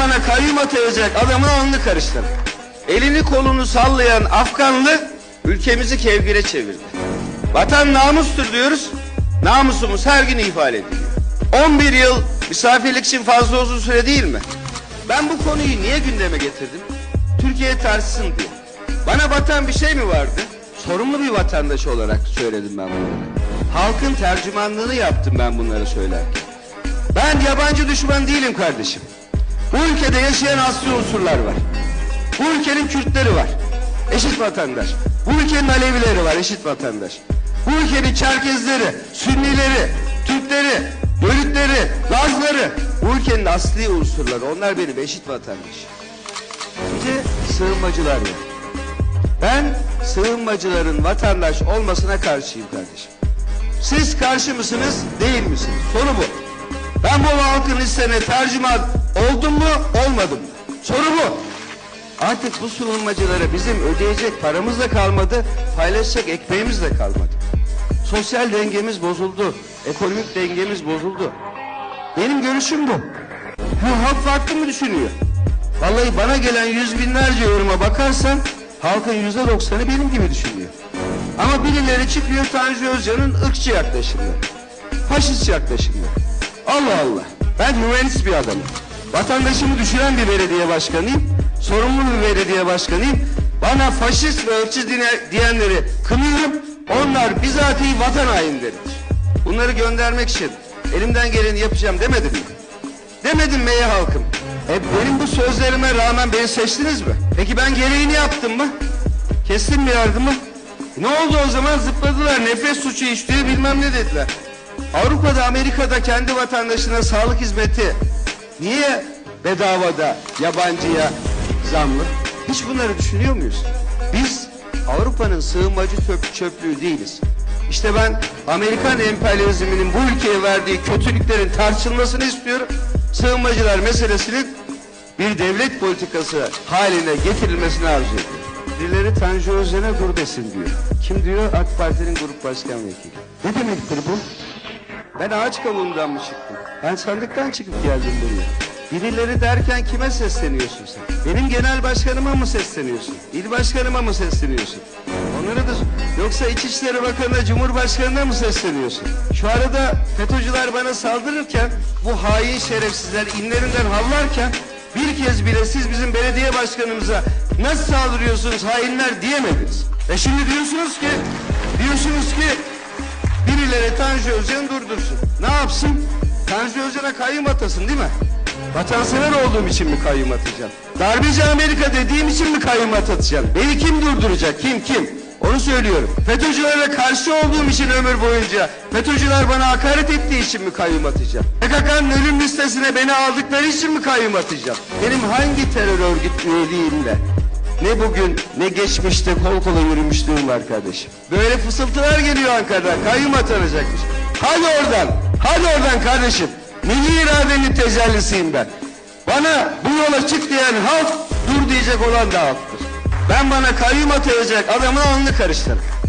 bana kayyum atayacak adamın alnını karıştırın. Elini kolunu sallayan Afganlı ülkemizi kevgire çevirdi. Vatan namustur diyoruz. Namusumuz her gün ifade ediliyor. 11 yıl misafirlik için fazla uzun süre değil mi? Ben bu konuyu niye gündeme getirdim? Türkiye tartışsın diye. Bana batan bir şey mi vardı? Sorumlu bir vatandaş olarak söyledim ben bunları. Halkın tercümanlığını yaptım ben bunları söylerken. Ben yabancı düşman değilim kardeşim. Bu ülkede yaşayan asli unsurlar var. Bu ülkenin Kürtleri var. Eşit vatandaş. Bu ülkenin Alevileri var. Eşit vatandaş. Bu ülkenin Çerkezleri, Sünnileri, Türkleri, Bölükleri, Lazları. Bu ülkenin asli unsurları. Onlar benim eşit vatandaş. De sığınmacılar var. Ben sığınmacıların vatandaş olmasına karşıyım kardeşim. Siz karşı mısınız, değil misiniz? Soru bu. Ben bu halkın istene tercüman oldum mu, olmadım mı? Soru bu. Artık bu sığınmacılara bizim ödeyecek paramız da kalmadı, paylaşacak ekmeğimiz de kalmadı. Sosyal dengemiz bozuldu, ekonomik dengemiz bozuldu. Benim görüşüm bu. Ha, halk farklı mı düşünüyor? Vallahi bana gelen yüz binlerce yoruma bakarsan halkın yüzde doksanı benim gibi düşünüyor. Ama birileri çıkıyor Tanju Özcan'ın ırkçı yaklaşımları. Faşist yaklaşımları. Allah Allah. Ben hümanist bir adamım. Vatandaşımı düşünen bir belediye başkanıyım. Sorumlu bir belediye başkanıyım. Bana faşist ve ırkçı diyenleri kınıyorum. Onlar bizatihi vatan hainleridir. Bunları göndermek için elimden geleni yapacağım demedim mi? Demedim mi ey halkım? E benim bu sözlerime rağmen beni seçtiniz mi? Peki ben gereğini yaptım mı? Kestim mi yardımı? Ne oldu o zaman zıpladılar nefret suçu işliyor bilmem ne dediler. Avrupa'da Amerika'da kendi vatandaşına sağlık hizmeti niye bedavada yabancıya zamlı? Hiç bunları düşünüyor muyuz? Biz Avrupa'nın sığınmacı çöp, çöplüğü değiliz. İşte ben Amerikan emperyalizminin bu ülkeye verdiği kötülüklerin tartışılmasını istiyorum. Sığınmacılar meselesinin bir devlet politikası haline getirilmesini arzu ediyorum. Birileri Tanju Özden'e dur desin diyor. Kim diyor? AK Parti'nin grup başkan vekili. Ne demektir bu? Ben ağaç kavuğundan mı çıktım? Ben sandıktan çıkıp geldim buraya. Birileri derken kime sesleniyorsun sen? Benim genel başkanıma mı sesleniyorsun? İl başkanıma mı sesleniyorsun? Onlara da yoksa İçişleri Bakanı'na, Cumhurbaşkanı'na mı sesleniyorsun? Şu arada FETÖ'cüler bana saldırırken bu hain şerefsizler inlerinden havlarken bir kez bile siz bizim belediye başkanımıza nasıl saldırıyorsunuz hainler diyemediniz. E şimdi diyorsunuz ki diyorsunuz ki Birileri Tanju Özcan'ı durdursun. Ne yapsın? Tanju Özcan'a kayyum atasın değil mi? Vatansever olduğum için mi kayyum atacağım? Darbeci Amerika dediğim için mi kayyum atacağım? Beni kim durduracak? Kim kim? Onu söylüyorum. FETÖ'cülere karşı olduğum için ömür boyunca FETÖ'cüler bana hakaret ettiği için mi kayyum atacağım? PKK'nın ölüm listesine beni aldıkları için mi kayyum atacağım? Benim hangi terör örgüt üyeliğimle ne bugün ne geçmişte kol kola yürümüşlüğüm var kardeşim. Böyle fısıltılar geliyor Ankara'dan. Kayyum atanacakmış. Hadi oradan. Hadi oradan kardeşim. Milli iradenin tecellisiyim ben. Bana bu yola çık diyen halk dur diyecek olan da halktır. Ben bana kayyum atayacak adamın alnını karıştırırım.